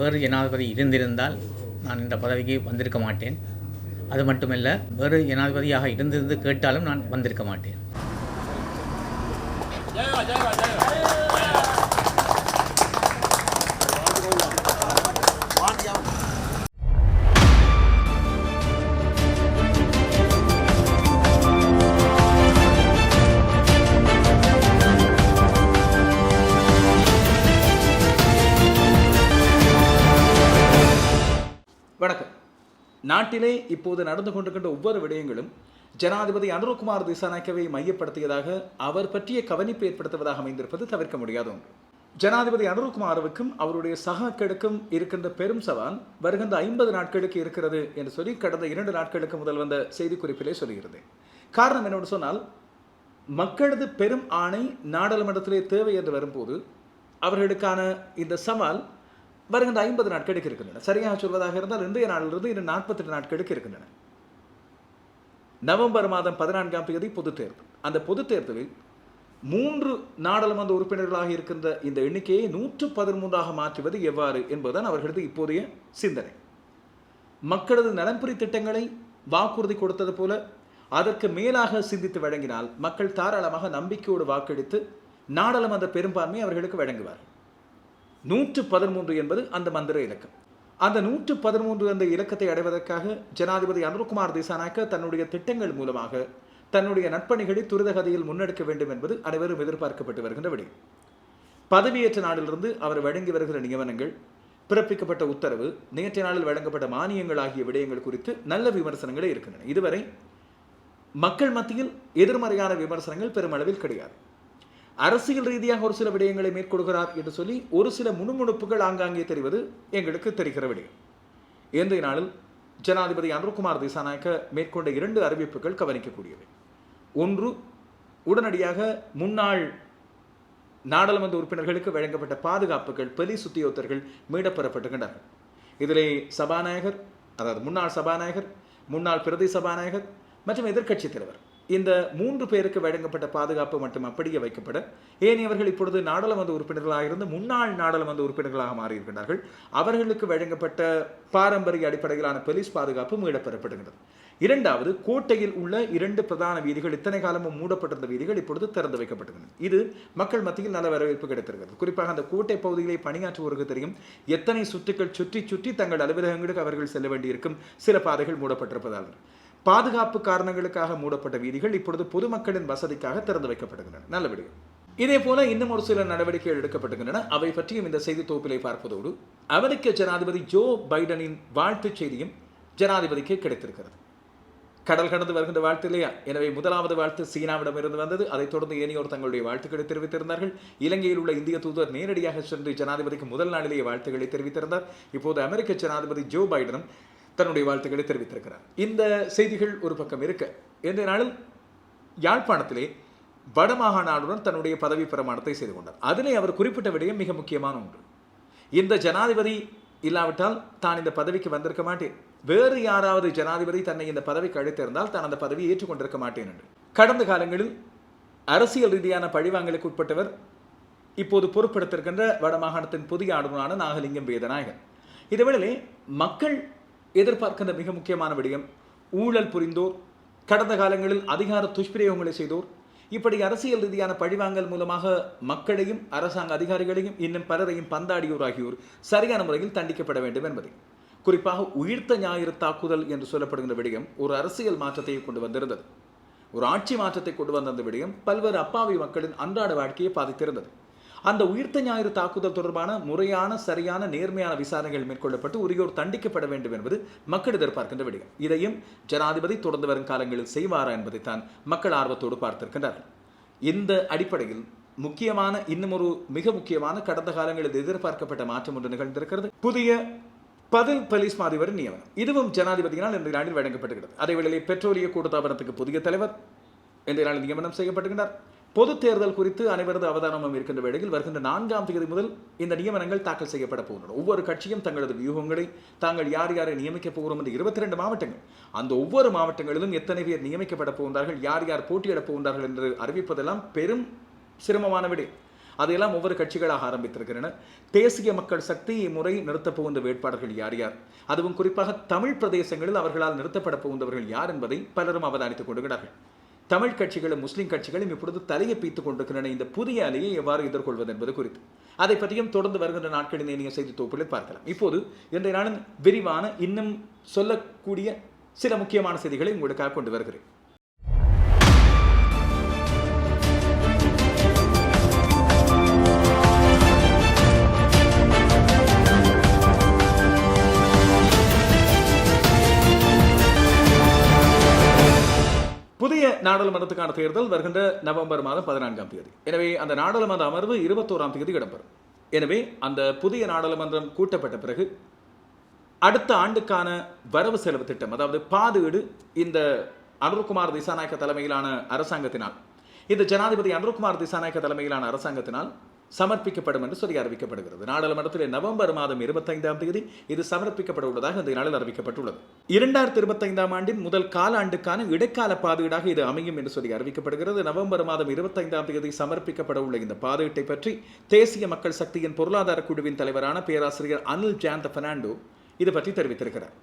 வேறு ஜனாதிபதி இருந்திருந்தால் நான் இந்த பதவிக்கு வந்திருக்க மாட்டேன். அது மட்டுமல்ல வேறு ஜனாதிபதியாக இருந்திருந்து கேட்டாலும் நான் வந்திருக்க மாட்டேன். நாட்டிலே இப்போது நடந்து கொண்டிருக்கின்ற ஒவ்வொரு விடயங்களும் ஜனாதிபதி அனுரகுமார் திசாநாயக்கவை மையப்படுத்தியதாக அவர் பற்றிய கவனிப்பு ஏற்படுத்துவதாக அமைந்திருப்பது தவிர்க்க முடியாத. ஒன்று ஜனாதிபதி அனுரகுமாரவுக்கும் அவருடைய சகாக்களுக்கும் இருக்கின்ற பெரும் சவால் வருகின்ற ஐம்பது நாட்களுக்கு இருக்கிறது என்று சொல்லி கடந்த இரண்டு நாட்களுக்கு முதல் வந்த செய்திக்குறிப்பிலே சொல்கிறது. காரணம் என்னவென்று சொன்னால் மக்களது பெரும் ஆணை நாடாளுமன்றத்திலே தேவை என்று வரும்போது அவர்களுக்கான இந்த சவால் வருகின்ற ஐம்பது நாட்களுக்கு இருக்கின்றன சரியாக சொல்வதாக இருந்தால் இன்றைய நாளிலிருந்து இன்னும் நாற்பத்தெட்டு நாட்களுக்கு இருக்கின்றன நவம்பர் மாதம் பதினான்காம் தேதி பொதுத் தேர்தல். அந்த பொதுத் தேர்தலில் மூன்று நாடாளுமன்ற உறுப்பினர்களாக இருக்கின்ற இந்த எண்ணிக்கையை நூற்று பதிமூன்றாக மாற்றுவது எவ்வாறு என்பதுதான் அவர்களது இப்போதைய சிந்தனை. மக்களது நலன்புரி திட்டங்களை வாக்குறுதி கொடுத்தது போல அதற்கு மேலாக சிந்தித்து வழங்கினால் மக்கள் தாராளமாக நம்பிக்கையோடு வாக்களித்து நாடாளுமன்ற பெரும்பான்மை அவர்களுக்கு வழங்குவார் நூற்று பதிமூன்று என்பது அந்த மந்திர இலக்கம் அந்த நூற்று பதிமூன்று அந்த இலக்கத்தை அடைவதற்காக ஜனாதிபதி அனுர்குமார் தேசானாக்க தன்னுடைய திட்டங்கள் மூலமாக தன்னுடைய நட்பணிகளை துரிதகதையில் முன்னெடுக்க வேண்டும் என்பது அனைவரும் எதிர்பார்க்கப்பட்டு வருகின்ற விடயம் பதவியேற்ற நாளிலிருந்து அவர் வழங்கி வருகிற நியமனங்கள் பிறப்பிக்கப்பட்ட உத்தரவு நேற்றைய நாளில் வழங்கப்பட்ட மானியங்கள் ஆகிய விடயங்கள் குறித்து நல்ல விமர்சனங்களே இருக்கின்றன. இதுவரை மக்கள் மத்தியில் எதிர்மறையான விமர்சனங்கள் பெருமளவில் கிடையாது. அரசியல் ரீதியாக ஒரு சில விடயங்களை மேற்கொள்கிறார் என்று சொல்லி ஒரு சில முணுமுணுப்புகள் ஆங்காங்கே தெரிவது எங்களுக்கு தெரிகிற விடயம். இன்றைய நாளில் ஜனாதிபதி அனுர்குமார் திசாநாயக்க மேற்கொண்ட இரண்டு அறிவிப்புகள் கவனிக்கக்கூடியவை. ஒன்று உடனடியாக முன்னாள் நாடாளுமன்ற உறுப்பினர்களுக்கு வழங்கப்பட்ட பாதுகாப்புகள் பெலிஸ் சுத்தியோத்தர்கள் மீடப்பெறப்பட்டுகின்றனர் இதிலே சபாநாயகர் அதாவது முன்னாள் சபாநாயகர் முன்னாள் பிரதி சபாநாயகர் மற்றும் எதிர்க்கட்சித் தலைவர் இந்த மூன்று பேருக்கு வழங்கப்பட்ட பாதுகாப்பு மட்டும் அப்படியே வைக்கப்பட ஏனையவர்கள் இப்பொழுது நாடாளுமன்ற உறுப்பினர்களாக இருந்து முன்னாள் நாடாளுமன்ற உறுப்பினர்களாக மாறியிருக்கிறார்கள் அவர்களுக்கு வழங்கப்பட்ட பாரம்பரிய அடிப்படையிலான போலீஸ் பாதுகாப்பு மீளப்பெறப்படுகிறது இரண்டாவது கோட்டையில் உள்ள இரண்டு பிரதான வீதிகள் இத்தனை காலமும் மூடப்பட்டிருந்த வீதிகள் இப்பொழுது திறந்து வைக்கப்பட்டுள்ளன இது மக்கள் மத்தியில் நல்ல வரவேற்பு கிடைத்திருக்கிறது. குறிப்பாக அந்த கோட்டை பகுதிகளை பணியாற்றுவோருக்கு தெரியும் எத்தனை சுற்றுக்கள் சுற்றி சுற்றி தங்கள் அலுவலகங்களுக்கு அவர்கள் செல்ல வேண்டியிருக்கும் சில பாதைகள் மூடப்பட்டிருப்பதால். பாதுகாப்பு காரணங்களுக்காக மூடப்பட்ட வீதிகள் இப்பொழுது பொதுமக்களின் வசதிக்காக திறந்து வைக்கப்படுகின்றன. நல்ல விடுகள் இதே போல இன்னும் ஒரு சில நடவடிக்கைகள் எடுக்கப்படுகின்றன அவை பற்றியும் இந்த செய்தி தொகுப்பிலை பார்ப்பதோடு அமெரிக்க ஜனாதிபதி ஜோ பைடனின் வாழ்த்துச் செய்தியும் ஜனாதிபதிக்கு கிடைத்திருக்கிறது. கடல் கடந்து வருகின்ற வாழ்த்து இல்லையா? எனவே முதலாவது வாழ்த்து சீனாவிடமிருந்து வந்தது. அதைத் தொடர்ந்து ஏனையோர் தங்களுடைய வாழ்த்துக்களை தெரிவித்திருந்தார்கள். இலங்கையில் உள்ள இந்திய தூதர் நேரடியாக சென்று ஜனாதிபதிக்கு முதல் நாளிலேயே வாழ்த்துக்களை தெரிவித்திருந்தார். இப்போது அமெரிக்க ஜனாதிபதி ஜோ பைடனும் தன்னுடைய வாழ்த்துக்களை தெரிவித்திருக்கிறார். இந்த செய்திகள் ஒரு பக்கம் இருக்க இந்த நாளில் யாழ்ப்பாணத்திலே வடமாகாண ஆளுநர் தன்னுடைய பதவி பிரமாணத்தை செய்து கொண்டார். அதிலே அவர் குறிப்பிட்ட விடயம் மிக முக்கியமான ஒன்று. இந்த ஜனாதிபதி இல்லாவிட்டால் தான் இந்த பதவிக்கு வந்திருக்க மாட்டேன். வேறு யாராவது ஜனாதிபதி தன்னை இந்த பதவிக்கு அழைத்திருந்தால் தான் அந்த பதவியை ஏற்றுக்கொண்டிருக்க மாட்டேன் என்று. கடந்த காலங்களில் அரசியல் ரீதியான பழிவாங்கலுக்கு உட்பட்டவர் இப்போது பொறுப்பெடுத்திருக்கின்ற வடமாகாணத்தின் புதிய ஆளுநரான நாகலிங்கம் வேதநாயகன். இதேவேளை மக்கள் எதிர்பார்க்கின்ற மிக முக்கியமான விடயம் ஊழல் புரிந்தோர் கடந்த காலங்களில் அதிகார துஷ்பிரயோகங்களை செய்தோர். இப்படி அரசியல் ரீதியான பழிவாங்கல் மூலமாக மக்களையும் அரசாங்க அதிகாரிகளையும் இன்னும் பலரையும் பந்தாடியோர் ஆகியோர் சரியான முறையில் தண்டிக்கப்பட வேண்டும் என்பதை. குறிப்பாக உயிர்த்த ஞாயிறு தாக்குதல் என்று சொல்லப்படுகின்ற விடயம் ஒரு அரசியல் மாற்றத்தை கொண்டு வந்திருந்தது. ஒரு ஆட்சி மாற்றத்தை கொண்டு வந்த அந்த விடயம் பல்வேறு அப்பாவி மக்களின் அன்றாட வாழ்க்கையை பாதித்திருந்தது. அந்த உயிர்த்த ஞாயிறு தாக்குதல் தொடர்பான முறையான சரியான நேர்மையான விசாரணைகள் மேற்கொள்ளப்பட்டு உரியோர் தண்டிக்கப்பட வேண்டும் என்பது மக்கள் எதிர்பார்க்கின்ற விடயம். இதையும் ஜனாதிபதி தொடர்ந்து வரும் காலங்களில் செய்வாரா என்பதைத்தான் மக்கள் ஆர்வத்தோடு பார்த்திருக்கின்றார்கள் இந்த அடிப்படையில் முக்கியமான இன்னும் ஒரு மிக முக்கியமான கடந்த காலங்களில் எதிர்பார்க்கப்பட்ட மாற்றம் ஒன்று நிகழ்ந்திருக்கிறது. புதிய பதில் போலீஸ் மாதிபர் நியமனம். இதுவும் ஜனாதிபதியினால் இன்றைய நாளில் வழங்கப்படுகிறது அதே வேளையில் பெட்ரோலிய கூட்டுத்தாபனத்துக்கு புதிய தலைவர் இன்றைய நாளில் நியமனம் செய்யப்படுகின்றார் பொது தேர்தல் குறித்து அனைவரது அவதானமும் இருக்கின்ற வேளையில் வருகின்ற நான்காம் தேதி முதல் இந்த நியமனங்கள் தாக்கல் செய்யப்பட போகின்றன. ஒவ்வொரு கட்சியும் தங்களது வியூகங்களை தாங்கள் யார் யாரை நியமிக்கப் போகிறோம் என்று இருபத்தி ரெண்டு மாவட்டங்கள். அந்த ஒவ்வொரு மாவட்டங்களிலும் எத்தனை பேர் நியமிக்கப்பட போகின்றார்கள் யார் யார் போட்டியிடப் போகின்றார்கள் என்று அறிவிப்பதெல்லாம் பெரும் சிரமமான விடை. அதையெல்லாம் ஒவ்வொரு கட்சிகளாக ஆரம்பித்திருக்கின்றன. தேசிய மக்கள் சக்தி இம்முறை நிறுத்தப் போகின்ற வேட்பாளர்கள் யார் யார்? அதுவும் குறிப்பாக தமிழ் பிரதேசங்களில் அவர்களால் நிறுத்தப்பட போகின்றவர்கள் யார் என்பதை பலரும் அவதானித்துக் கொண்டுகிறார்கள் தமிழ் கட்சிகளும் முஸ்லீம் கட்சிகளும் இப்பொழுது தலையை பீத்துக் கொண்டிருக்கின்றன. இந்த புதிய அலையை எவ்வாறு எதிர்கொள்வது என்பது குறித்து. அதை பற்றியும் தொடர்ந்து வருகின்ற நாட்களில் இனிய செய்தி தொகுப்பில் பார்க்கலாம். இப்போது இன்றைய நாளின் விரிவான இன்னும் சொல்லக்கூடிய சில முக்கியமான செய்திகளை உங்களுக்காக கொண்டு வருகிறேன். நாடாளுமன்றத்துக்கான தேர்தல் வருகின்ற நவம்பர் மாதம் பதினான்காம் தேதி. எனவே அந்த நாடாளுமன்ற அமர்வு இருபத்தோராம் தேதி இடம்பெறும். எனவே அந்த புதிய நாடாளுமன்றம் கூட்டப்பட்ட பிறகு அடுத்த ஆண்டுக்கான வரவு செலவு திட்டம் அதாவது பாதீடு இந்த அனுர்குமார் திசாநாயக்க தலைமையிலான அரசாங்கத்தினால் இந்த ஜனாதிபதி அனுர்குமார் திசாநாயக்க தலைமையிலான அரசாங்கத்தினால் சமர்ப்பிக்கப்படும் என்று சொல்லி அறிவிக்கப்படுகிறது. நாடாளுமன்றத்தில் நவம்பர் மாதம் இருபத்தைந்தாம் தேதி இது சமர்ப்பிக்கப்பட உள்ளதாக இந்த நாளில் அறிவிக்கப்பட்டுள்ளது. இரண்டாயிரத்தி இருபத்தைந்தாம் ஆண்டின் முதல் காலாண்டுக்கான இடைக்கால பாதீடாக இது அமையும் என்று சொல்லி அறிவிக்கப்படுகிறது. நவம்பர் மாதம் இருபத்தைந்தாம் தேதி சமர்ப்பிக்கப்பட உள்ள இந்த பாதீட்டை பற்றி தேசிய மக்கள் சக்தியின் பொருளாதார குழுவின் தலைவரான பேராசிரியர் அனில் ஜாந்த பெர்னாண்டோ இது பற்றி தெரிவித்திருக்கிறார்.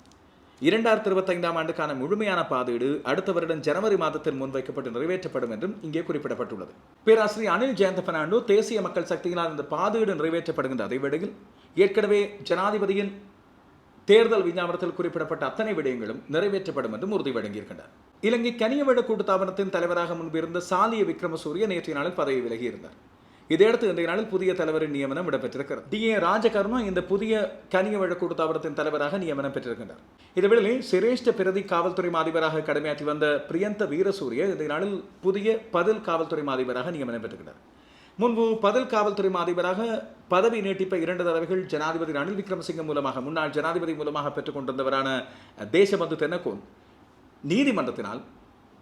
இரண்டாயிரத்தி இருபத்தைந்தாம் ஆண்டுக்கான முழுமையான பாதீடு அடுத்த வருடம் ஜனவரி மாதத்தில் முன்வைக்கப்பட்டு நிறைவேற்றப்படும் என்றும் இங்கே குறிப்பிடப்பட்டுள்ளது. பேராசிரியர் அனில் ஜெயந்த பெர்னாண்டோ தேசிய மக்கள் சக்தியினால் இந்த பாதீடு நிறைவேற்றப்படுகின்ற அதே வேளையில் ஏற்கனவே ஜனாதிபதியின் தேர்தல் விஞ்ஞாபனத்தில் குறிப்பிடப்பட்ட அத்தனை விடயங்களும் நிறைவேற்றப்படும் என்றும் உறுதி வழங்கியிருக்கின்றனர் இலங்கை கனியவட கூட்டுத்தாபனத்தின் தலைவராக முன்பிருந்த சாலிய விக்ரமசூரிய நேற்றைய நாளில் பதவி விலகியிருந்தார். இதையடுத்து இன்றைய நாளில் புதிய தலைவரின் நியமனம் இடம்பெற்றிருக்கிறது. டி ஏ ராஜகர்மா இந்த புதிய கனிய வழக்கூட்டு தாவரத்தின் தலைவராக நியமனம் பெற்றிருக்கின்றார். இதேவேளை சிரேஷ்ட பிரதி காவல்துறை மாதிபராக கடமையாற்றி வந்த பிரியந்த வீரசூரிய இன்றைய நாளில் புதிய பதில் காவல்துறை மாதிபராக நியமனம் பெற்றிருக்கிறார். முன்பு பதில் காவல்துறை மாதிபராக பதவி நீட்டிப்பை இரண்டு தடவைகள் ஜனாதிபதி ரணில் விக்ரமசிங்க மூலமாக முன்னாள் ஜனாதிபதி மூலமாக பெற்றுக்கொண்டிருந்தவரான தேசபந்து தென்னகோன் நீதிமன்றத்தினால்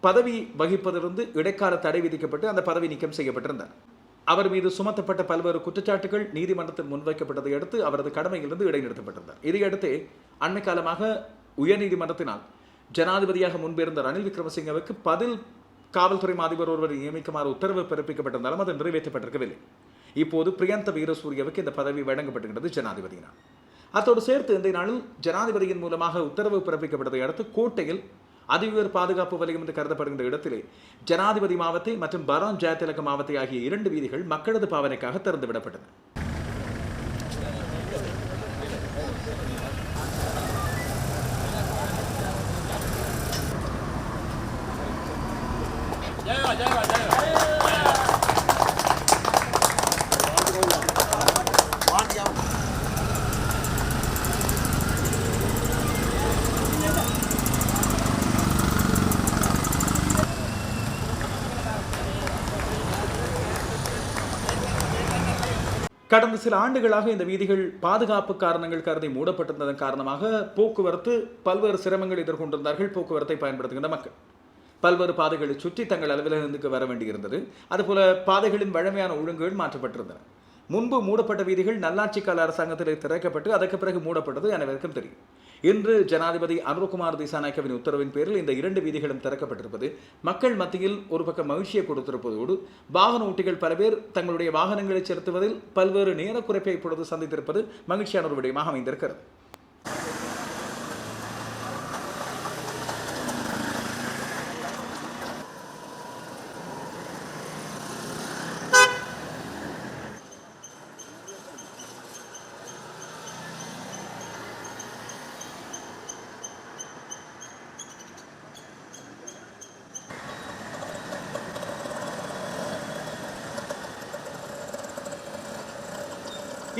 பதவி வகிப்பதிலிருந்து இடைக்கால தடை விதிக்கப்பட்டு அந்த பதவி நீக்கம் செய்யப்பட்டிருந்தார். அவர் மீது சுமத்தப்பட்ட பல்வேறு குற்றச்சாட்டுகள் நீதிமன்றத்தில் முன்வைக்கப்பட்டதை அடுத்து அவரது கடமையிலிருந்து இடைநிறுத்தப்பட்டிருந்தார் இதையடுத்து அண்மை காலமாக உயர்நீதிமன்றத்தினால் ஜனாதிபதியாக முன்பிருந்த ரணில் விக்ரமசிங்கவுக்கு பதில் காவல்துறை அதிபர் ஒருவரை நியமிக்குமாறு உத்தரவு பிறப்பிக்கப்பட்டிருந்தாலும் அது நிறைவேற்றப்பட்டிருக்கவில்லை. இப்போது பிரியந்த வீரசூரியவுக்கு இந்த பதவி வழங்கப்பட்டுகிறது ஜனாதிபதியினால். அத்தோடு சேர்த்து இந்த நாளில் ஜனாதிபதியின் மூலமாக உத்தரவு பிறப்பிக்கப்பட்டதை அடுத்து கோட்டையில் அதிஉயர் பாதுகாப்பு வலயம் என்று கருதப்படுகின்ற இடத்திலே ஜனாதிபதி மாவத்தை மற்றும் பரான் ஜெயதிலக மாவத்தை ஆகிய இரண்டு வீதிகள் மக்களது பாவனைக்காக திறந்து கடந்த சில ஆண்டுகளாக இந்த வீதிகள் பாதுகாப்பு காரணங்கள் கருதி மூடப்பட்டிருந்ததன் காரணமாக போக்குவரத்து பல்வேறு சிரமங்கள் எதிர்கொண்டிருந்தார்கள். போக்குவரத்தை பயன்படுத்துகின்ற மக்கள் பல்வேறு பாதைகளை சுற்றி தங்கள் அலுவலகத்துக்கு வர வேண்டியிருந்தது. அதுபோல பாதைகளின் வழமையான ஒழுங்குகள் மாற்றப்பட்டிருந்தன. முன்பு மூடப்பட்ட வீதிகள் நல்லாட்சி கால அரசாங்கத்தில் திறக்கப்பட்டு அதற்கு பிறகு மூடப்பட்டது அனைவருக்கும் தெரியும். இன்று ஜனாதிபதி அனுர்குமார் திசாநாயக்கவின் உத்தரவின் பேரில் இந்த இரண்டு வீதிகளும் திறக்கப்பட்டிருப்பது மக்கள் மத்தியில் ஒரு பக்கம் மகிழ்ச்சியை கொடுத்திருப்பதோடு வாகன ஓட்டிகள் பல பேர் தங்களுடைய வாகனங்களை செலுத்துவதில் பல்வேறு நேர குறைப்பை இப்பொழுது சந்தித்திருப்பது மகிழ்ச்சியான ஒரு விடயமாக அமைந்திருக்கிறது.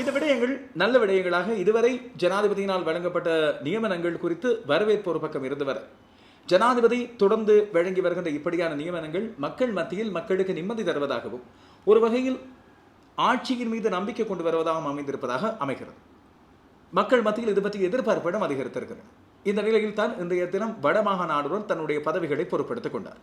இந்த விடயங்கள் நல்ல விடயங்களாக இதுவரை ஜனாதிபதியினால் வழங்கப்பட்ட நியமனங்கள் குறித்து வரவேற்பு ஒரு பக்கம் இருந்து வர ஜனாதிபதி தொடர்ந்து வழங்கி வருகின்ற இப்படியான நியமனங்கள் மக்கள் மத்தியில் மக்களுக்கு நிம்மதி தருவதாகவும் ஒரு வகையில் ஆட்சியின் மீது நம்பிக்கை கொண்டு வருவதாகவும் அமைந்திருப்பதாக அமைகிறது. மக்கள் மத்தியில் இது பற்றி எதிர்பார்ப்பிடம் அதிகரித்திருக்கிறது இந்த நிலையில் தான் இன்றைய தினம் வடமாகாண ஆளுநர் தன்னுடைய பதவிகளை பொறுப்பெடுத்துக் கொண்டார்.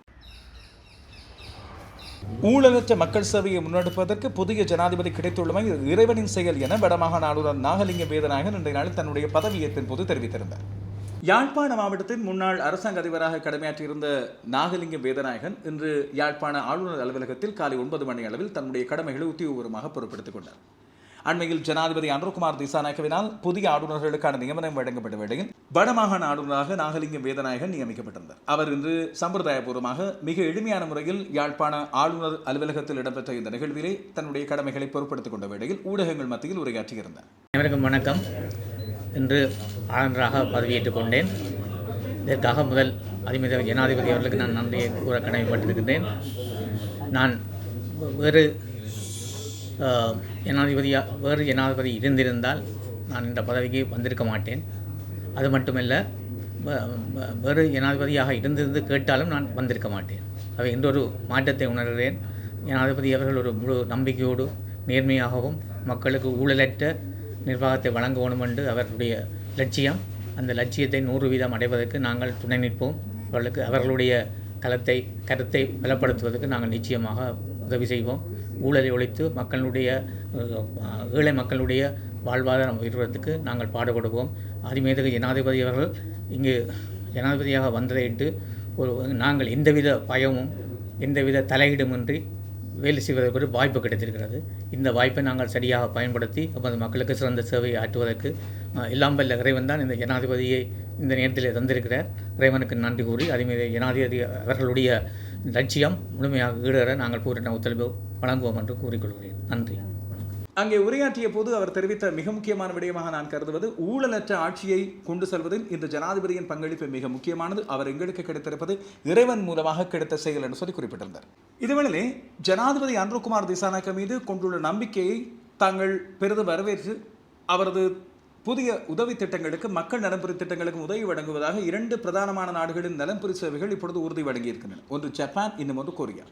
ஊழலற்ற மக்கள் சேவையை முன்னெடுப்பதற்கு புதிய ஜனாதிபதி கிடைத்துள்ளமை இறைவனின் செயல் என வடமாகாண ஆளுநர் நாகலிங்க வேதநாயகன் இன்றைய நாளில் தன்னுடைய பதவியேற்பின் போது தெரிவித்திருந்தார். யாழ்ப்பாண மாவட்டத்தின் முன்னாள் அரசாங்க அதிபராக கடமையாற்றியிருந்த நாகலிங்க வேதநாயகன் இன்று யாழ்ப்பாண ஆளுநர் அலுவலகத்தில் காலை ஒன்பது மணி அளவில் தன்னுடைய கடமைகளை உத்தியோகபூர்வமாக பொறுப்படுத்திக் கொண்டார். அண்மையில் ஜனாதிபதி அனுர்குமார் திசாநாயக்கவினால் புதிய ஆளுநர்களுக்கான நியமனம் வழங்கப்பட்ட வேளையில் வடமாகாண ஆளுநராக நாகலிங்கம் வேதநாயகன் நியமிக்கப்பட்டிருந்தார். அவர் இன்று சம்பிரதாயபூர்வமாக மிக எளிமையான முறையில் யாழ்ப்பாண ஆளுநர் அலுவலகத்தில் இடம்பெற்ற இந்த நிகழ்விலே தன்னுடைய கடமைகளை பொறுப்படுத்திக் கொண்ட வேளையில் ஊடகங்கள் மத்தியில் உரையாற்றியிருந்தார். அனைவருக்கும் வணக்கம். இன்று ஆளுநராக பதவியேற்றுக் கொண்டேன். இதற்காக முதல் அதிமித ஜனாதிபதி அவர்களுக்கு நான் நன்றியை கூற கடமைப்பட்டிருக்கின்றேன். நான் வேறு ஜனாதிபதியாக வேறு ஜனாதிபதி இருந்திருந்தால் நான் இந்த பதவிக்கு வந்திருக்க மாட்டேன். அது மட்டுமல்ல வேறு ஜனாதிபதியாக இருந்திருந்து கேட்டாலும் நான் வந்திருக்க மாட்டேன். அவை இன்றொரு மாற்றத்தை உணர்கிறேன். ஜனாதிபதி அவர்கள் ஒரு முழு நம்பிக்கையோடு நேர்மையாகவும் மக்களுக்கு ஊழலற்ற நிர்வாகத்தை வழங்க வேண்டும் என்று அவருடைய லட்சியம். அந்த லட்சியத்தை நூறு வீதம் அடைவதற்கு நாங்கள் துணை நிற்போம். அவர்களுக்கு அவர்களுடைய களத்தை கருத்தை பலப்படுத்துவதற்கு நாங்கள் நிச்சயமாக உதவி செய்வோம். ஊழலை ஒழித்து மக்களுடைய ஏழை மக்களுடைய வாழ்வாதாரம் உயர்வதற்கு நாங்கள் பாடுபடுவோம். அதிமேதகு ஜனாதிபதி அவர்கள் இங்கு ஜனாதிபதியாக வந்ததையிட்டு ஒரு நாங்கள் எந்தவித பயமும் எந்தவித தலையீடுமின்றி வேலை செய்வதற்கு ஒரு வாய்ப்பு கிடைத்திருக்கிறது. இந்த வாய்ப்பை நாங்கள் சரியாக பயன்படுத்தி நமது மக்களுக்கு சிறந்த சேவையை ஆற்றுவதற்கு அஹ், எல்லாம் வல்ல இறைவன் தான் இந்த ஜனாதிபதியை இந்த நேரத்தில் தந்திருக்கிறார். இறைவனுக்கு நன்றி கூறி அதேமாதிரி ஜனாதிபதி அவர்களுடைய லட்சியம் முழுமையாக ஈடேற நாங்கள் பூரண ஒத்துழைப்பு வழங்குவோம் என்று கூறிக்கொள்கிறேன். நன்றி. அங்கே உரையாற்றிய போது அவர் தெரிவித்த மிக முக்கியமான விடயமாக நான் கருதுவது ஊழலற்ற ஆட்சியை கொண்டு செல்வதில் இந்த ஜனாதிபதியின் பங்களிப்பு மிக முக்கியமானது. அவர் எங்களுக்கு கிடைத்திருப்பது இறைவன் மூலமாக கிடைத்த செயல் என்று சொல்லி குறிப்பிட்டிருந்தார். இதுவேளை ஜனாதிபதி அன்ருகுமார் திசானாக்க மீது கொண்டுள்ள நம்பிக்கையை தாங்கள் பெரிதும் வரவேற்று அவரது புதிய உதவி திட்டங்களுக்கு மக்கள் நலன்புரி திட்டங்களுக்கும் உதவி வழங்குவதாக இரண்டு பிரதானமான நாடுகளின் நலன்புரி சேவைகள் இப்பொழுது உறுதி வழங்கியிருக்கின்றன. ஒன்று ஜப்பான் இன்னும் ஒன்று கொரியா.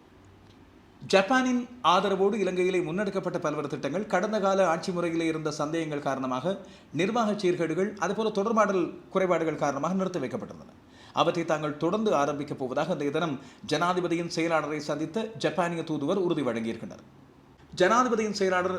ஜப்பானின் ஆதரவோடு இலங்கையிலே முன்னெடுக்கப்பட்ட பல்வேறு திட்டங்கள் கடந்த கால ஆட்சி முறையிலே இருந்த சந்தேகங்கள் காரணமாக நிர்வாக சீர்கேடுகள் அதுபோல தொடர்பாடல் குறைபாடுகள் காரணமாக நிறுத்தி வைக்கப்பட்டிருந்தன. அவற்றை தாங்கள் தொடர்ந்து ஆரம்பிக்கப் போவதாக அந்த தினம் ஜனாதிபதியின் செயலாளரை சந்தித்த ஜப்பானிய தூதுவர் உறுதி வழங்கியிருக்கின்றனர் ஜனாதிபதியின் செயலாளர்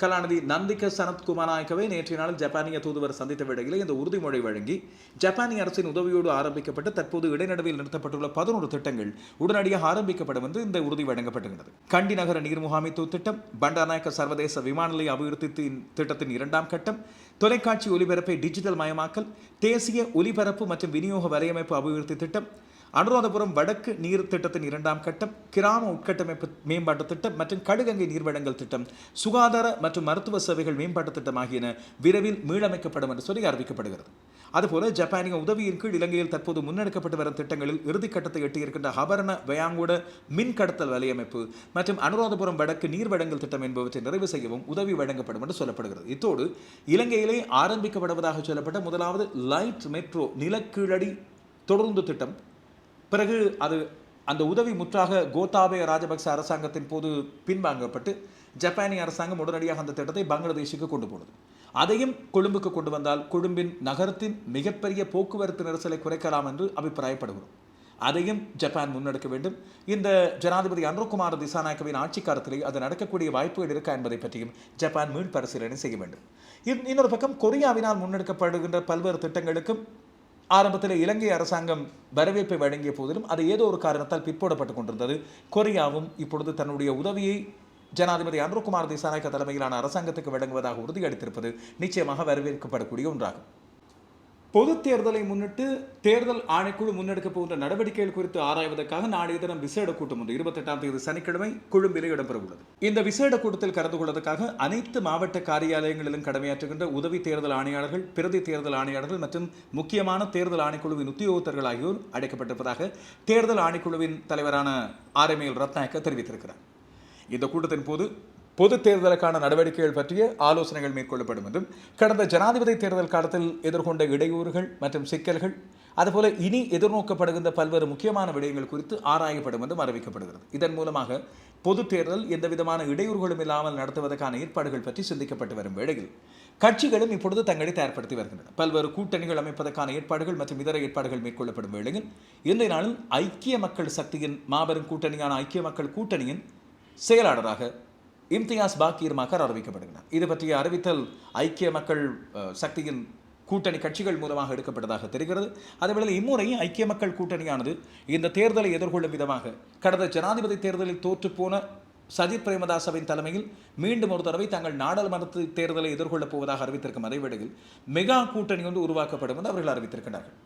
கலாநிதி நந்திக சனத்குமார் குமாநாயக்கவை நேற்றைய நாளில் ஜப்பானிய தூதுவர் சந்தித்த வேளையில் இந்த உறுதிமொழி வழங்கி ஜப்பானிய அரசின் உதவியோடு ஆரம்பிக்கப்பட்டு தற்போது இடைநடுவில் நிறுத்தப்பட்டுள்ள பதினோரு திட்டங்கள் உடனடியாக ஆரம்பிக்கப்படும் என்று இந்த உறுதி வழங்கப்பட்டுள்ளது கண்டி நகர நீர் முகாமைத்துவ திட்டம் பண்டாநாயக்க சர்வதேச விமான நிலைய அபிவிருத்தி திட்டத்தின் இரண்டாம் கட்டம் தொலைக்காட்சி ஒலிபரப்பை டிஜிட்டல் மயமாக்கல் தேசிய ஒலிபரப்பு மற்றும் விநியோக வலையமைப்பு அபிவிருத்தி திட்டம் அனுராதபுரம் வடக்கு நீர் திட்டத்தின் இரண்டாம் கட்டம் கிராம உட்கட்டமைப்பு மேம்பாட்டு திட்டம் மற்றும் கடுகங்கை நீர்வழங்கல் திட்டம் சுகாதார மற்றும் மருத்துவ சேவைகள் மேம்பாட்டு திட்டம் ஆகியன விரைவில் மீளமைக்கப்படும் என்று சொல்லி அறிவிக்கப்படுகிறது. அதுபோல ஜப்பானிய உதவியின் கீழ் இலங்கையில் தற்போது முன்னெடுக்கப்பட்டு வரும் திட்டங்களில் இறுதிக்கட்டத்தை எட்டியிருக்கின்ற ஹபரண வயாங்கூட மின் கடத்தல் வலையமைப்பு மற்றும் அனுராதபுரம் வடக்கு நீர் வழங்கல் திட்டம் என்பவற்றை நிறைவு செய்யவும் உதவி வழங்கப்படும் என்று சொல்லப்படுகிறது. இத்தோடு இலங்கையிலே ஆரம்பிக்கப்படுவதாக சொல்லப்பட்ட முதலாவது லைட் மெட்ரோ நிலக்கீழடி தொடர்ந்து திட்டம் பிறகு அது அந்த உதவி முற்றாக கோத்தாபய ராஜபக்ச அரசாங்கத்தின் போது பின்வாங்கப்பட்டு ஜப்பானிய அரசாங்கம் உடனடியாக அந்த திட்டத்தை பங்களாதேஷுக்கு கொண்டு போனது. அதையும் கொழும்புக்கு கொண்டு வந்தால் கொழும்பின் நகரத்தின் மிகப்பெரிய போக்குவரத்து நெரிசலை குறைக்கலாம் என்று அபிப்பிராயப்படுகிறோம். அதையும் ஜப்பான் முன்னெடுக்க வேண்டும். இந்த ஜனாதிபதி அனுர்குமார் திசாநாயக்கவின் ஆட்சி காலத்திலே அது நடக்கக்கூடிய வாய்ப்புகள் இருக்கா என்பதை பற்றியும் ஜப்பான் மீள் பரிசீலனை செய்ய வேண்டும். இன்- இன்னொரு பக்கம் கொரியாவினால் முன்னெடுக்கப்படுகின்ற பல்வேறு திட்டங்களுக்கும் ஆரம்பத்தில் இலங்கை அரசாங்கம் வரவேற்பை வழங்கிய போதிலும் அது ஏதோ ஒரு காரணத்தால் பிற்போடப்பட்டு கொண்டிருந்தது. கொரியாவும் இப்பொழுது தன்னுடைய உதவியை ஜனாதிபதி அனுர்குமார் திசாநாயக்க தலைமையிலான அரசாங்கத்துக்கு வழங்குவதாக உறுதியளித்திருப்பது நிச்சயமாக வரவேற்கப்படக்கூடிய ஒன்றாகும். பொது தேர்தலை முன்னிட்டு தேர்தல் ஆணைக்குழு முன்னெடுக்க போகின்ற நடவடிக்கைகள் குறித்து ஆராய்வதற்காக நாளைய தினம் விசேட கூட்டம் ஒன்று. இருபத்தெட்டாம் தேதி சனிக்கிழமை கொழும்பிலே இடம்பெறவுள்ளது. இந்த விசேட கூட்டத்தில் கலந்து கொள்வதற்காக அனைத்து மாவட்ட காரியாலயங்களிலும் கடமையாற்றுகின்ற உதவி தேர்தல் ஆணையாளர்கள் பிரதி தேர்தல் ஆணையாளர்கள் மற்றும் முக்கியமான தேர்தல் ஆணைக்குழுவின் உத்தியோகத்தர்கள் ஆகியோர் அழைக்கப்பட்டிருப்பதாக தேர்தல் ஆணைக்குழுவின் தலைவரான ஆரேமேயில் ரத்னாயக்க தெரிவித்திருக்கிறார். இந்த கூட்டத்தின் போது பொது தேர்தலுக்கான நடவடிக்கைகள் பற்றிய ஆலோசனைகள் மேற்கொள்ளப்படும் என்றும் கடந்த ஜனாதிபதி தேர்தல் காலத்தில் எதிர்கொண்ட இடையூறுகள் மற்றும் சிக்கல்கள் அதுபோல இனி எதிர்நோக்கப்படுகின்ற பல்வேறு முக்கியமான விடயங்கள் குறித்து ஆராயப்படும் என்றும் அறிவிக்கப்படுகிறது. இதன் மூலமாக பொது தேர்தல் எந்த விதமான இடையூறுகளும் இல்லாமல் நடத்துவதற்கான ஏற்பாடுகள் பற்றி சிந்திக்கப்பட்டு வரும் வேளையில் கட்சிகளும் இப்பொழுது தங்களை தயார்படுத்தி வருகின்றன. பல்வேறு கூட்டணிகள் அமைப்பதற்கான ஏற்பாடுகள் மற்றும் இதர ஏற்பாடுகள் மேற்கொள்ளப்படும் வேளையில் இன்றைய நாளில் ஐக்கிய மக்கள் சக்தியின் மாபெரும் கூட்டணியான ஐக்கிய மக்கள் கூட்டணியின் செயலாளராக இம்தியாஸ் பாக்கீர் மகர் அறிவிக்கப்படுகிறார். இது பற்றிய அறிவித்தல் ஐக்கிய மக்கள் சக்தியின் கூட்டணி கட்சிகள் மூலமாக எடுக்கப்பட்டதாக தெரிகிறது. அதேவேளை இம்முறை ஐக்கிய மக்கள் கூட்டணியானது இந்த தேர்தலை எதிர்கொள்ளும் விதமாக கடந்த ஜனாதிபதி தேர்தலில் தோற்றுப்போன சஜித் பிரேமதாசவின் தலைமையில் மீண்டும் ஒரு தடவை தாங்கள் நாடாளுமன்ற தேர்தலை எதிர்கொள்ளப் போவதாக அறிவித்திருக்கும் அதேவேளையில் மெகா கூட்டணி ஒன்று உருவாக்கப்படும் என்று அவர்கள் அறிவித்திருக்கிறார்கள்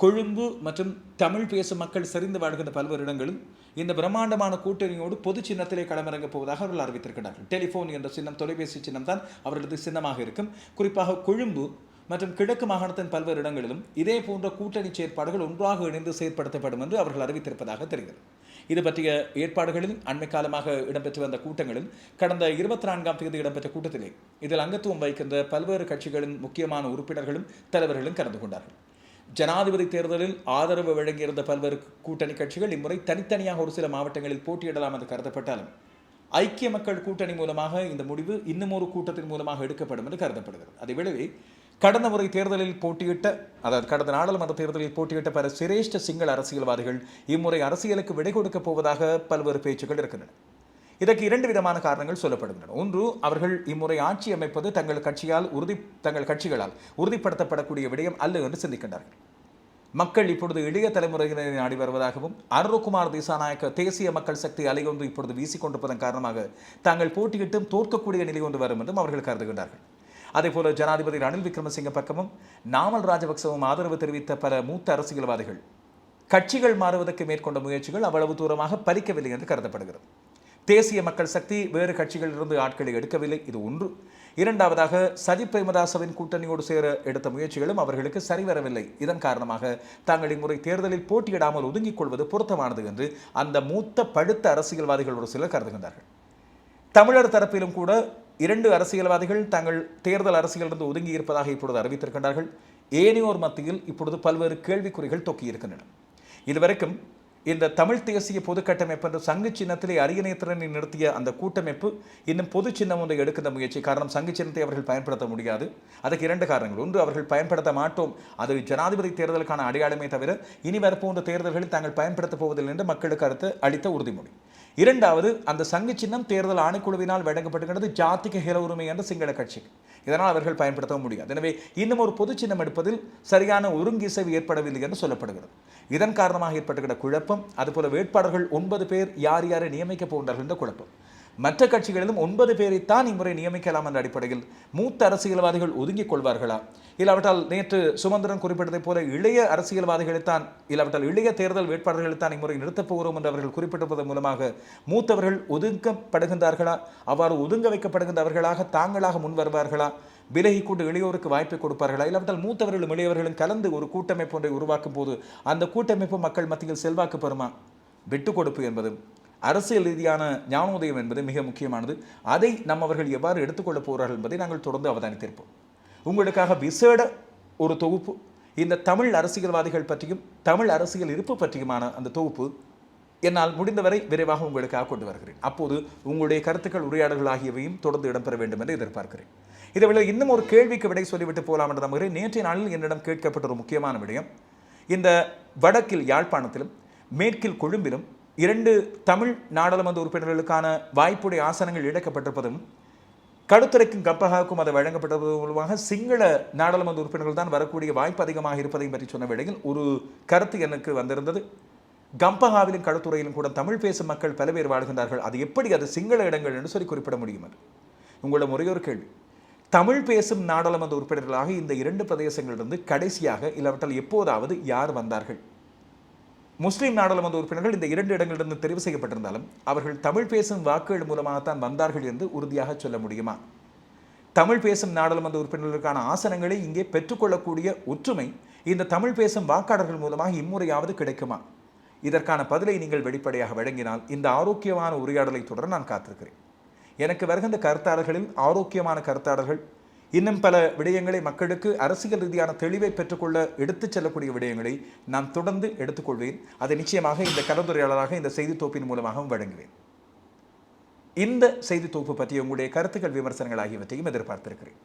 கொழும்பு மற்றும் தமிழ் பேசும் மக்கள் செறிந்து வாழ்கின்ற பல்வேறு இடங்களில் இந்த பிரம்மாண்டமான கூட்டணியோடு பொது சின்னத்திலே களமிறங்கப் போவதாக அவர்கள் அறிவித்திருக்கிறார்கள் டெலிஃபோன் என்ற சின்னம் தொலைபேசி சின்னம் தான் அவர்களது சின்னமாக இருக்கும். குறிப்பாக கொழும்பு மற்றும் கிழக்கு மாகாணத்தின் பல்வேறு இடங்களிலும் இதே போன்ற கூட்டணி செயற்பாடுகள் ஒன்றாக இணைந்து செயற்படுத்தப்படும் என்று அவர்கள் அறிவித்திருப்பதாக தெரிகிறது. இது பற்றிய ஏற்பாடுகளில் அண்மை காலமாக இடம்பெற்று வந்த கூட்டங்களில் கடந்த இருபத்தி நான்காம் தேதி இடம்பெற்ற கூட்டத்திலே இதில் அங்கத்துவம் வகிக்கின்ற பல்வேறு கட்சிகளின் முக்கியமான உறுப்பினர்களும் தலைவர்களும் கலந்து கொண்டார்கள். ஜனாதிபதி தேர்தலில் ஆதரவு வழங்கியிருந்த பல்வேறு கூட்டணி கட்சிகள் இம்முறை தனித்தனியாக ஒரு சில மாவட்டங்களில் போட்டியிடலாம் என்று கருதப்பட்டாலும் ஐக்கிய மக்கள் கூட்டணி மூலமாக இந்த முடிவு இன்னும் ஒரு கூட்டத்தின் மூலமாக எடுக்கப்படும் என்று கருதப்படுகிறது. அதேவேளை கடந்த முறை தேர்தலில் போட்டியிட்ட அதாவது கடந்த நாடாளுமன்ற தேர்தலில் போட்டியிட்ட பல சிரேஷ்ட சிங்கள அரசியல்வாதிகள் இம்முறை அரசியலுக்கு விடை கொடுக்கப் போவதாக பல்வேறு பேச்சுக்கள் இருக்கின்றன. இதற்கு இரண்டு விதமான காரணங்கள் சொல்லப்படுகின்றன. ஒன்று அவர்கள் இம்முறை ஆட்சி அமைப்பது தங்கள் கட்சியால் உறுதி தங்கள் கட்சிகளால் உறுதிப்படுத்தப்படக்கூடிய விடயம் அல்ல என்று சிந்திக்கின்றார்கள். மக்கள் இப்பொழுது இளைய தலைமுறையினரை நாடி வருவதாகவும் அருண்குமார் திசாநாயக்க தேசிய மக்கள் சக்தி அலையொன்று இப்பொழுது வீசிக்கொண்டிருப்பதன் காரணமாக தாங்கள் போட்டியிட்டும் தோற்கக்கூடிய நிலை ஒன்று வரும் என்றும் அவர்கள் கருதுகின்றார்கள். அதேபோல ஜனாதிபதி ரணில் விக்ரமசிங்க பக்கமும் நாமல் ராஜபக்சவும் ஆதரவு தெரிவித்த பல மூத்த அரசியல்வாதிகள் கட்சிகள் மாறுவதற்கு மேற்கொண்ட முயற்சிகள் அவ்வளவு தூரமாக பலிக்கவில்லை என்று கருதப்படுகிறது. தேசிய மக்கள் சக்தி வேறு கட்சிகளிலிருந்து ஆட்களை எடுக்கவில்லை. இது ஒன்று. இரண்டாவதாக சஜித் பிரேமதாசவின் கூட்டணியோடு சேர எடுத்த முயற்சிகளும் அவர்களுக்கு சரிவரவில்லை இதன் காரணமாக தாங்கள் இம்முறை தேர்தலில் போட்டியிடாமல் ஒதுங்கிக் கொள்வது பொருத்தமானது என்று அந்த மூத்த படுத்த அரசியல்வாதிகள் ஒரு சிலர் கருதுகின்றார்கள். தமிழர் தரப்பிலும் கூட இரண்டு அரசியல்வாதிகள் தாங்கள் தேர்தல் அரசியலிருந்து ஒதுங்கி இருப்பதாக இப்பொழுது அறிவித்திருக்கின்றார்கள். ஏனையோர் மத்தியில் இப்பொழுது பல்வேறு கேள்விக்குறிகள் தொக்கி இருக்கின்றன இதுவரைக்கும் இந்த தமிழ் தேசிய பொது கட்டமைப்பு என்ற சங்கு சின்னத்திலே அரியணைத்திறனை நிறுத்திய அந்த கூட்டமைப்பு இன்னும் பொது சின்னம் ஒன்றை எடுக்கின்ற முயற்சி. காரணம் சங்கு சின்னத்தை அவர்கள் பயன்படுத்த முடியாது. அதுக்கு இரண்டு காரணங்கள். ஒன்று அவர்கள் பயன்படுத்த மாட்டோம். அது ஜனாதிபதி தேர்தலுக்கான அடையாளமே தவிர இனி வரப்போன்ற தேர்தல்களில் தாங்கள் பயன்படுத்தப் போவதில்லை என்று மக்களுக்கு அடுத்து அளித்த உறுதிமொழி. இரண்டாவது அந்த சங்கு சின்னம் தேர்தல் ஆணைக்குழுவினால் வழங்கப்படுகிறது ஜாத்திக ஹில உரிமை என்ற சிங்கள கட்சி. இதனால் அவர்கள் பயன்படுத்த முடியாது. எனவே இன்னும் ஒரு பொது சின்னம் எடுப்பதில் சரியான ஒருங்கிசைவு ஏற்படவில்லை என்று சொல்லப்படுகிறது. இதன் காரணமாக ஏற்பட்டுகிற குழப்பம் அதுபோல வேட்பாளர்கள் ஒன்பது பேர் யார் யாரை நியமிக்கப் போகின்றார்கள் என்ற குழப்பம். மற்ற கட்சிகளிலும் ஒன்பது பேரைத்தான் இம்முறை நியமிக்கலாம் என்ற அடிப்படையில் மூத்த அரசியல்வாதிகள் ஒதுங்கிக் கொள்வார்களா? இல்லாவிட்டால் நேற்று சுமந்திரன் குறிப்பிட்டதைப் போல இளைய அரசியல்வாதிகளைத்தான் இல்லாவிட்டால் இளைய தேர்தல் வேட்பாளர்களைத்தான் இம்முறை நிறுத்தப் போகிறோம் என்று அவர்கள் குறிப்பிட்டிருப்பதன் மூலமாக மூத்தவர்கள் ஒதுக்கப்படுகின்றார்களா அவ்வாறு ஒதுங்க வைக்கப்படுகின்றவர்களாக தாங்களாக முன் வருவார்களா? விலகி கொண்டு இளையோருக்கு வாய்ப்பை கொடுப்பார்களா? இல்லாவிட்டால் மூத்தவர்களும் இளையவர்களும் கலந்து ஒரு கூட்டமைப்பு ஒன்றை உருவாக்கும் போது அந்த கூட்டமைப்பு மக்கள் மத்தியில் செல்வாக்கு பெறுமா? விட்டு கொடுப்பு என்பது அரசியல் ரீதியான ஞானோதயம் என்பது மிக முக்கியமானது. அதை நம்மவர்கள் எவ்வாறு எடுத்துக்கொள்ளப் போகிறார்கள் என்பதை நாங்கள் தொடர்ந்து அவதானித்திருப்போம். உங்களுக்காக விசேட ஒரு தொகுப்பு இந்த தமிழ் அரசியல்வாதிகள் பற்றியும் தமிழ் அரசியல் இருப்பு பற்றியுமான அந்த தொகுப்பு என்னால் முடிந்தவரை விரைவாக உங்களுக்காக கொண்டு வருகிறேன். அப்போது உங்களுடைய கருத்துக்கள் உரையாடல்கள் ஆகியவையும் தொடர்ந்து இடம்பெற வேண்டும் என்று எதிர்பார்க்கிறேன். இதை விட இன்னும் ஒரு கேள்விக்கு விடை சொல்லிவிட்டு போகலாம் என்று நம்புகிறேன். நேற்றைய நாளில் என்னிடம் கேட்கப்பட்ட ஒரு முக்கியமான விடயம் இந்த வடக்கில் யாழ்ப்பாணத்திலும் மேற்கில் கொழும்பிலும் இரண்டு தமிழ் நாடாளுமன்ற உறுப்பினர்களுக்கான வாய்ப்புடைய ஆசனங்கள் இழக்கப்பட்டிருப்பதும் கடுத்துறைக்கும் கப்பகாக்கும் அது வழங்கப்பட்டது மூலமாக சிங்கள நாடாளுமன்ற உறுப்பினர்கள் தான் வரக்கூடிய வாய்ப்பு அதிகமாக இருப்பதையும் பற்றி சொன்ன வேளையில் ஒரு கருத்து எனக்கு வந்திருந்தது. கம்பஹாவிலும் கடத்துறையிலும் கூட தமிழ் பேசும் மக்கள் பல பேர் வாழ்கின்றார்கள். அது எப்படி அது சிங்கள இடங்கள் என்று சொல்லி குறிப்பிட முடியும் என்று உங்களிடம் ஒரே ஒரு கேள்வி. தமிழ் பேசும் நாடாளுமன்ற உறுப்பினர்களாக இந்த இரண்டு பிரதேசங்களிலிருந்து கடைசியாக இல்லாவிட்டால் எப்போதாவது யார் வந்தார்கள்? முஸ்லீம் நாடாளுமன்ற உறுப்பினர்கள் இந்த இரண்டு இடங்களிலிருந்து தெரிவு செய்யப்பட்டிருந்தாலும் அவர்கள் தமிழ் பேசும் வாக்குகள் மூலமாகத்தான் வந்தார்கள் என்று உறுதியாக சொல்ல முடியுமா? தமிழ் பேசும் நாடாளுமன்ற உறுப்பினர்களுக்கான ஆசனங்களை இங்கே பெற்றுக்கொள்ளக்கூடிய ஒற்றுமை இந்த தமிழ் பேசும் வாக்காளர்கள் மூலமாக இம்முறையாவது கிடைக்குமா? இதற்கான பதிலை நீங்கள் வெளிப்படையாக வழங்கினால் இந்த ஆரோக்கியமான உரையாடலை தொடர நான் காத்திருக்கிறேன். எனக்கு வருகின்ற கருத்தாளர்களில் ஆரோக்கியமான கருத்தாளர்கள் இன்னும் பல விடயங்களை மக்களுக்கு அரசியல் ரீதியான தெளிவை பெற்றுக்கொள்ள எடுத்துச் செல்லக்கூடிய விடயங்களை நான் தொடர்ந்து எடுத்துக்கொள்வேன். அதை நிச்சயமாக இந்த கலந்துரையாளராக இந்த செய்தி தொகுப்பின் மூலமாகவும் வழங்குவேன். இந்த செய்தி தொகுப்பு பற்றிய உங்களுடைய கருத்துக்கள் விமர்சனங்கள் ஆகியவற்றையும் எதிர்பார்த்திருக்கிறேன்.